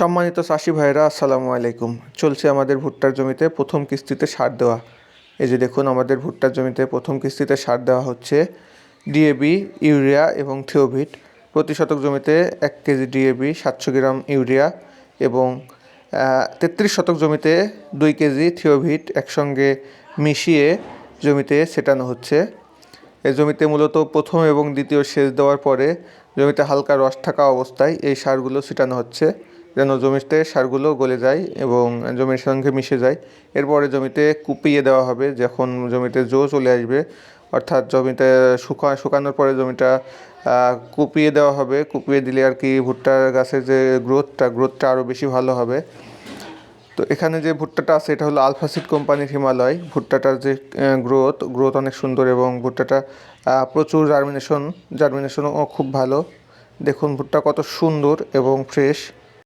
সম্মানিত চাষি ভাইরা আসসালামু আলাইকুম। চলছে আমাদের ভুট্টার জমিতে প্রথম কিস্তিতে সার দেওয়া। এই যে দেখুন, আমাদের ভুট্টার জমিতে প্রথম কিস্তিতে সার দেওয়া হচ্ছে ডিএবি ইউরিয়া এবং থিওভিট। প্রতি শতক জমিতে এক কেজি ডিএবি সাতশো গ্রাম ইউরিয়া এবং তেত্রিশ শতক জমিতে দুই কেজি থিওভিট একসঙ্গে মিশিয়ে জমিতে ছেটানো হচ্ছে। এই জমিতে মূলত প্রথম এবং দ্বিতীয় সেচ দেওয়ার পরে জমিতে হালকা রস থাকা অবস্থায় এই সারগুলো ছিটানো হচ্ছে। যেন জমিতে সারগুলো গলে যায় এবং জমির সঙ্গে মিশে যায়। এরপরে জমিতে কুপিয়ে দেওয়া হবে, যখন জমিতে জো চলে আসবে, অর্থাৎ জমিতে শুকা, শুকানোর পরে জমিটা কুপিয়ে দেওয়া হবে। কুপিয়ে দিলে আর কি ভুট্টার গাছের যে গ্রোথটা গ্রোথটা আরও বেশি ভালো হবে। তো এখানে যে ভুট্টাটা আছে, এটা হলো আলফাসিড কোম্পানির হিমালয়। ভুট্টাটার যে গ্রোথ গ্রোথ অনেক সুন্দর এবং ভুট্টাটা প্রচুর জার্মিনেশন জার্মিনেশনও খুব ভালো। দেখুন ভুট্টা কত সুন্দর এবং ফ্রেশ